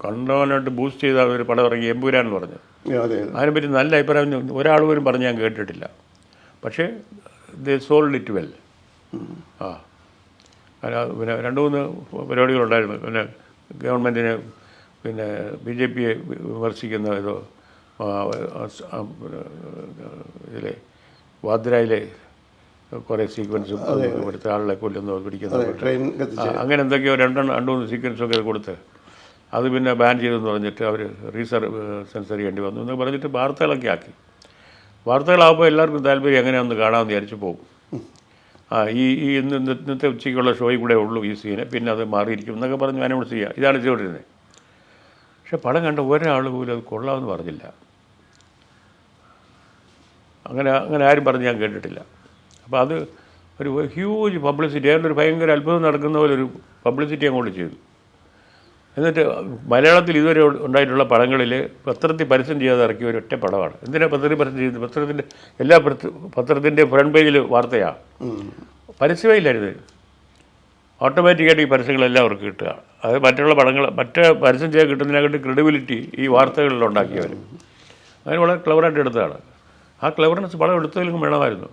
കണ്ടവനായിട്ട് boost ചെയ്ത ഒരു പടം ഇറങ്ങി എമ്പുരാൻ എന്ന് പറഞ്ഞു. അതെ അതെ. അതിനെപ്പറ്റി നല്ല അഭിപ്രായം ഒരാൾ പോലും പറഞ്ഞ് ഞാൻ കേട്ടിട്ടില്ല. പക്ഷേ ദ സോൾഡ് ഇറ്റ് വെൽ ആ. പിന്നെ രണ്ട് മൂന്ന് പരിപാടികളുണ്ടായിരുന്നു. പിന്നെ ഗവൺമെന്റിനെ പിന്നെ ബി ജെ പിയെ വിമർശിക്കുന്ന ഏതോ പിന്നെ, ഇതിലെ വാദ്രയിലെ കുറേ സീക്വൻസും ഇവിടുത്തെ ആളെ കൊല്ലുന്നോ പിടിക്കുന്നോ അങ്ങനെ എന്തൊക്കെയോ രണ്ടെണ്ണം രണ്ട് മൂന്ന് സീക്വൻസൊക്കെ കൊടുത്ത് അത് പിന്നെ ബാൻ ചെയ്തെന്ന് പറഞ്ഞിട്ട് അവർ റീസർ സെൻസർ ചെയ്യേണ്ടി വന്നു. എന്ന് പറഞ്ഞിട്ട് വാർത്തകളൊക്കെ ആക്കി. വാർത്തകളാകുമ്പോൾ എല്ലാവർക്കും താല്പര്യം എങ്ങനെയാണെന്ന് കാണാമെന്ന് വിചാരിച്ചു പോകും. ആ ഈ ഈ ഇന്ന് ഇന്ന് ഇന്നത്തെ ഉച്ചയ്ക്കുള്ള ഷോയിൽ കൂടെ ഉള്ളൂ ഈ സീനെ പിന്നെ അത് മാറിയിരിക്കും എന്നൊക്കെ പറഞ്ഞ് അനൗൺസ് ചെയ്യുക ഇതാണ് ചെയ്തുകൊണ്ടിരുന്നത് പക്ഷെ പടം കണ്ട ഒരാൾ പോലും അത് കൊള്ളാമെന്ന് പറഞ്ഞില്ല. അങ്ങനെ അങ്ങനെ ആരും പറഞ്ഞ് ഞാൻ കേട്ടിട്ടില്ല. അപ്പോൾ അത് ഒരു ഹ്യൂജ് പബ്ലിസിറ്റി അതിന്റെ ഒരു ഭയങ്കര അത്ഭുതം നടക്കുന്ന പോലെ ഒരു പബ്ലിസിറ്റി അങ്ങോട്ട് ചെയ്തു. എന്നിട്ട് മലയാളത്തിൽ ഇതുവരെ ഉണ്ടായിട്ടുള്ള പടങ്ങളിൽ പത്രത്തിൽ പരസ്യം ചെയ്യാതെ ഇറക്കിയ ഒരു ഒറ്റ പടമാണ്. എന്തിനാ പത്രത്തിൽ പരസ്യം ചെയ്യുന്നത്? പത്രത്തിന്റെ എല്ലാ പത്ര- പത്രത്തിന്റെ ഫ്രണ്ട് പേജിൽ വാർത്തയാണ്. പരസ്യമേ ഇല്ലായിരുന്നു ഓട്ടോമാറ്റിക്കായിട്ട് ഈ പരസ്യങ്ങളെല്ലാം അവർക്ക് കിട്ടുക. അത് മറ്റുള്ള പടങ്ങൾ മറ്റ് പരസ്യം ചെയ്യാൻ കിട്ടുന്നതിനെക്കാട്ട് ക്രെഡിബിലിറ്റി ഈ വാർത്തകളിൽ ഉണ്ടാക്കിയവർ അതിന് വളരെ ക്ലവറായിട്ട് എടുത്തതാണ്. ആ ക്ലവർനെസ് പടം എടുത്തതിലും വേണമായിരുന്നു